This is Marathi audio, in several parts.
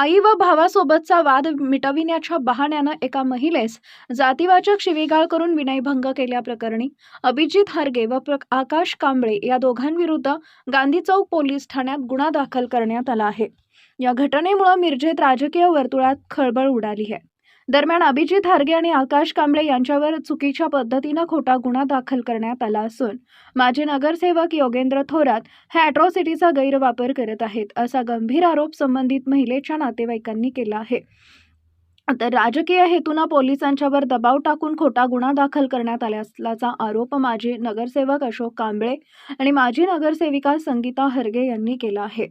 आई व भावासोबतचा वाद मिटविण्याच्या बहाण्यानं एका महिलेस जातीवाचक शिवीगाळ करून विनयभंग केल्याप्रकरणी अभिजित हरगे व प्र- आकाश कांबळे या दोघांविरुद्ध गांधी चौक पोलीस ठाण्यात गुन्हा दाखल करण्यात आला आहे. या घटनेमुळे मिरजेत राजकीय वर्तुळात खळबळ उडाली आहे. दरम्यान अभिजित हारगे आणि आकाश कांबळे यांच्यावर चुकीच्या पद्धतीनं खोटा गुन्हा दाखल करण्यात आला असून माजी नगरसेवक योगेंद्र थोरात हे अॅट्रॉसिटीचा गैरवापर करत आहेत असा गंभीर आरोप संबंधित महिलेच्या नातेवाईकांनी केला आहे. तर राजकीय हेतूनं पोलिसांच्यावर दबाव टाकून खोटा गुन्हा दाखल करण्यात आला असल्याचा आरोप माजी नगरसेवक अशोक कांबळे आणि माजी नगरसेविका संगीता हरगे यांनी केला आहे.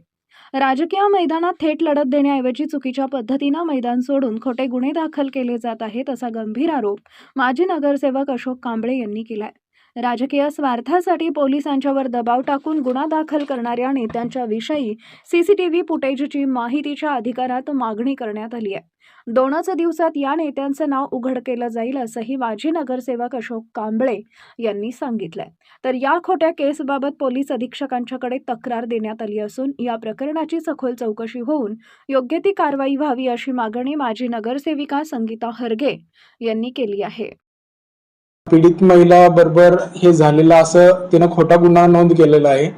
राजकीय मैदानात थेट लढत देण्याऐवजी चुकीच्या पद्धतीनं मैदान सोडून खोटे गुन्हे दाखल केले जात आहेत असा गंभीर आरोप माजी नगरसेवक अशोक कांबळे यांनी केलाय. राजकीय स्वार्थासाठी पोलिसांच्यावर दबाव टाकून गुन्हा दाखल करणाऱ्या नेत्यांच्या विषयी सीसीटीव्ही फुटेजची माहितीच्या अधिकारात मागणी करण्यात आली आहे. दोनच दिवसात या नेत्यांचं नाव उघड केलं जाईल असंही माजी नगरसेवक अशोक कांबळे यांनी सांगितलंय. तर या खोट्या केसबाबत पोलीस अधीक्षकांच्याकडे तक्रार देण्यात आली असून या प्रकरणाची सखोल चौकशी होऊन योग्य ती कारवाई व्हावी अशी मागणी माजी नगरसेविका संगीता हरगे यांनी केली आहे. पीडित महिला बरोबर हे झालेलं असं तिनं खोटा गुन्हा नोंद केलेला आहे.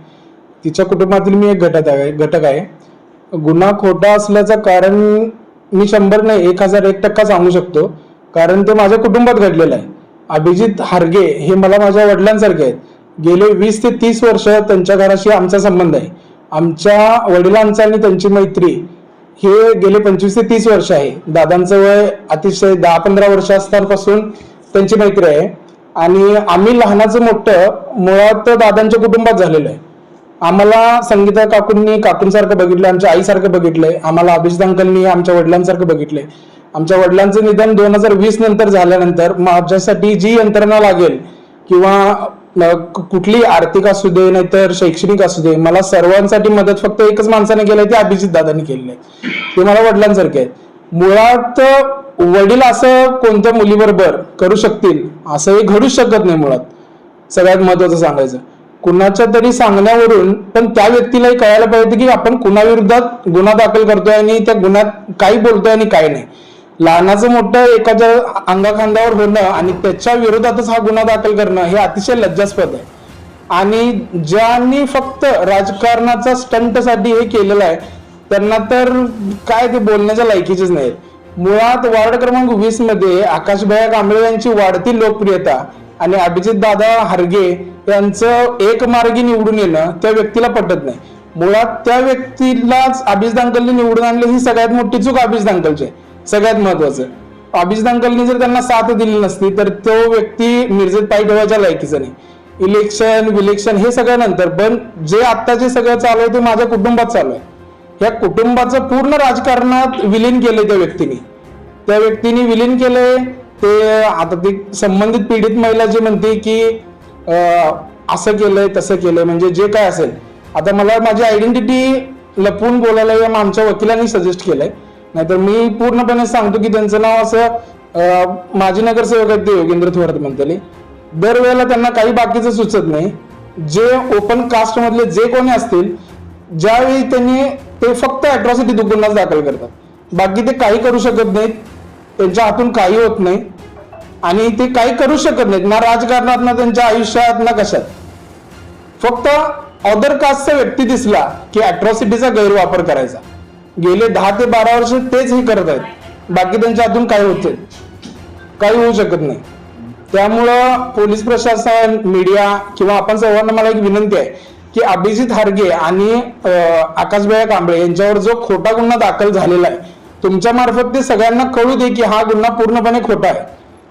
तिच्या कुटुंबातील मी एक घटक आहे घटक आहे. गुन्हा खोटा असल्याचं कारण मी शंभर नाही एक हजार एक टक्का सांगू शकतो. कारण ते माझ्या कुटुंबात घडलेलं आहे. अभिजित हार्गे हे मला माझ्या वडिलांसारखे आहेत. गेले वीस ते तीस वर्ष त्यांच्या घराशी आमचा संबंध आहे. आमच्या वडिलांचा आणि त्यांची मैत्री हे गेले पंचवीस ते तीस वर्ष आहे. दादांचं वय अतिशय दहा पंधरा वर्ष असतापासून त्यांची मैत्री आहे. आणि आम्ही लहानाचं मोठं मुळात दादांच्या कुटुंबात झालेलं आहे. आम्हाला संगीता काकूंनी काकूंसारखं बघितलं आमच्या आईसारखं बघितलंय आम्हाला अभिजित अंकलनी आमच्या वडिलांसारखं बघितलंय. आमच्या वडिलांचं निधन दोन हजार वीस नंतर झाल्यानंतर माझ्यासाठी जी यंत्रणा लागेल किंवा कुठली आर्थिक असू दे नाहीतर शैक्षणिक असू दे मला सर्वांसाठी मदत फक्त एकच माणसाने केलंय ते अभिजित दादांनी केलेलं आहे. ते मला वडिलांसारखे आहेत. मुळात वडील असं कोणत्या मुलीबरोबर करू शकतील असं हे घडूच शकत नाही मुळात. सगळ्यात महत्वाचं सांगायचं. कुणाच्या तरी सांगण्यावरून पण त्या व्यक्तीलाही कळायला पाहिजे की आपण कुणाविरोधात गुन्हा दाखल करतोय आणि त्या गुन्ह्यात काय बोलतोय आणि काय नाही. लहानाचं मोठं एखाद्या अंगाखांद्यावर होणं आणि त्याच्या विरोधातच हा गुन्हा दाखल करणं हे अतिशय लज्जास्पद आहे. आणि ज्यांनी फक्त राजकारणाचा स्टंटसाठी हे केलेलं आहे त्यांना तर काय ते बोलण्याच्या लायकीचेच नाहीत. मुळात वार्ड क्रमांक वीसमध्ये आकाशभया कांबळे यांची वाढती लोकप्रियता आणि अभिजित दादा हरगे यांचं एक मार्गी निवडून येणं त्या व्यक्तीला पटत नाही. मुळात त्या व्यक्तीलाच अभिजित अंकलनी निवडून आणले ही सगळ्यात मोठी चूक अभिजित अंकलची आहे. सगळ्यात महत्वाचं अभिजित अंकलनी जर त्यांना साथ दिली नसती तर तो व्यक्ती मिरजेत पाय ठेवायच्या लायकीचा नाही. इलेक्शन विलेक्शन हे सगळं नंतर पण जे आत्ताचे जे सगळं चालू आहे ते माझ्या कुटुंबात चालू आहे. या कुटुंबाचं पूर्ण राजकारणात विलीन केले त्या व्यक्तीने. त्या व्यक्तीने विलीन केले ते आता ती संबंधित पीडित महिला जी म्हणते की असं केलंय तसं केलंय म्हणजे जे काय असेल. आता मला माझी आयडेंटिटी लपवून बोलायला या आमच्या वकिलांनी सजेस्ट केलंय. नाहीतर मी पूर्णपणे सांगतो की त्यांचं नाव असं माजी नगरसेवक आहेत ते योगेंद्र थोरात म्हणतले. दरवेळेला त्यांना काही बाकीचं सुचत नाही. जे ओपन कास्टमधले जे कोणी असतील ज्यावेळी त्यांनी ते फक्त अॅट्रॉसिटी गुन्हाच दाखल करतात. बाकी ते काही करू शकत नाहीत. त्यांच्या हातून काही होत नाही. आणि ते काही करू शकत नाहीत. ना राजकारणात ना त्यांच्या आयुष्यात ना कशात. फक्त अदर कास्टचा व्यक्ती दिसला की अॅट्रॉसिटीचा गैरवापर करायचा. गेले दहा ते बारा वर्ष तेच हे करत आहेत. बाकी त्यांच्या हातून काही होते काही होऊ शकत नाही. त्यामुळं पोलीस प्रशासन मीडिया किंवा आपण सर्वांना मला एक विनंती आहे. की अभिजित हार्गे आणि अं, कांबळे यांच्यावर जो खोटा गुन्हा दाखल झालेला आहे तुमच्या मार्फत ते सगळ्यांना कळू दे की हा गुन्हा पूर्णपणे खोटा आहे.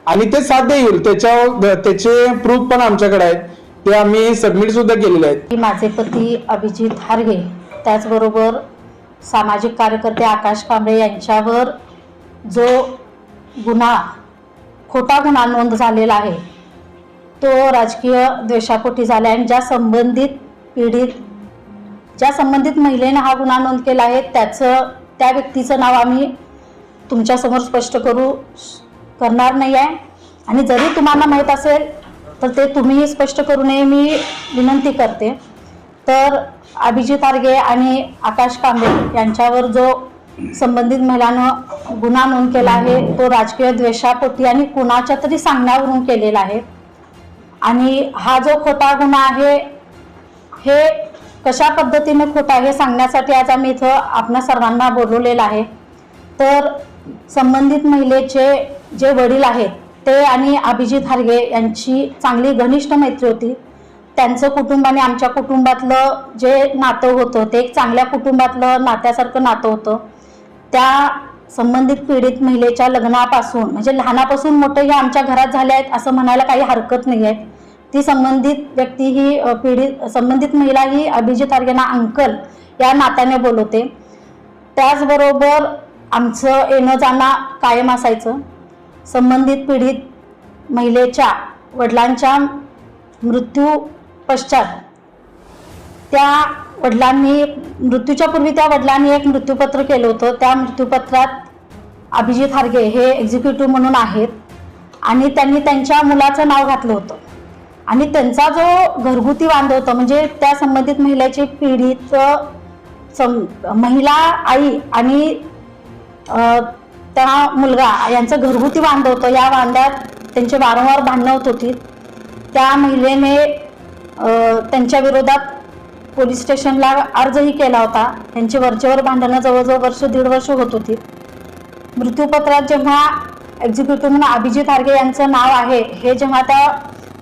आणि ते साध्य येईल त्याच्या त्याचे प्रूफ पण आमच्याकडे आहेत. ते आम्ही सबमिट सुद्धा केलेले आहेत. की माझे पती अभिजित हारगे त्याचबरोबर सामाजिक कार्यकर्ते आकाश कांबळे यांच्यावर जो गुन्हा खोटा गुन्हा नोंद झालेला आहे तो राजकीय द्वेषापोटी झाला आहे. आणि ज्या संबंधित पीडित ज्या संबंधित महिलेने हा गुन्हा नोंद केला आहे त्याचं त्या व्यक्तीचं नाव आम्ही तुमच्यासमोर स्पष्ट करू करणार नाही आहे. आणि जरी तुम्हाला माहीत असेल तर ते तुम्ही स्पष्ट करू नये मी विनंती करते. तर अभिजित आर्गे आणि आकाश कांबळे यांच्यावर जो संबंधित महिलानं गुन्हा नोंद केला आहे तो राजकीय द्वेषापोटी आणि कुणाच्या तरी सांगण्यावरून केलेला आहे. आणि हा जो खोटा गुन्हा आहे हे कशा पद्धतीने खोटा हे सांगण्यासाठी आज आम्ही इथं आपणा सर्वांना बोलवलेलं आहे. तर संबंधित महिलेचे जे वडील आहेत ते आणि अभिजित हारगे यांची चांगली घनिष्ठ मैत्री होती. त्यांचं कुटुंब आणि आमच्या कुटुंबातलं जे नातं होतं ते एक चांगल्या कुटुंबातलं नात्यासारखं नातं होतं. त्या संबंधित पीडित महिलेच्या लग्नापासून म्हणजे लहानापासून मोठं हे आमच्या घरात झाले आहेत असं म्हणायला काही हरकत नाही आहे. ती संबंधित व्यक्ती ही पीडित संबंधित महिला ही अभिजित हारगेंना अंकल या नात्याने बोलवते. त्याचबरोबर आमचं येणं जाणं कायम असायचं. संबंधित पीडित महिलेच्या वडिलांच्या मृत्यू पश्चात त्या वडिलांनी मृत्यूच्या पूर्वी त्या वडिलांनी एक मृत्यूपत्र केलं होतं. त्या मृत्यूपत्रात अभिजित हारगे हे एक्झिक्युटिव्ह म्हणून आहेत आणि त्यांनी त्यांच्या मुलाचं नाव घातलं होतं. आणि त्यांचा जो घरगुती वांद होता म्हणजे त्या संबंधित महिलेची पीडित महिला आई आणि त्या मुलगा यांचं घरगुती वांद होतं. या वांद्यात त्यांचे वारंवार भांडणं होत होती. त्या महिलेने त्यांच्या विरोधात पोलीस स्टेशनला अर्जही केला होता. त्यांची वरचेवर भांडणं जवळजवळ वर्ष दीड वर्ष होत होती. मृत्यूपत्रात जेव्हा एक्झिक्युटिव्ह म्हणून अभिजित हारगे यांचं नाव आहे हे जेव्हा त्या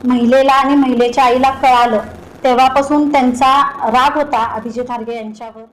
महिलेला आणि महिलेच्या आईला कळालं. तेव्हापासून त्यांचा राग होता अभिजित हार्गे यांच्यावर.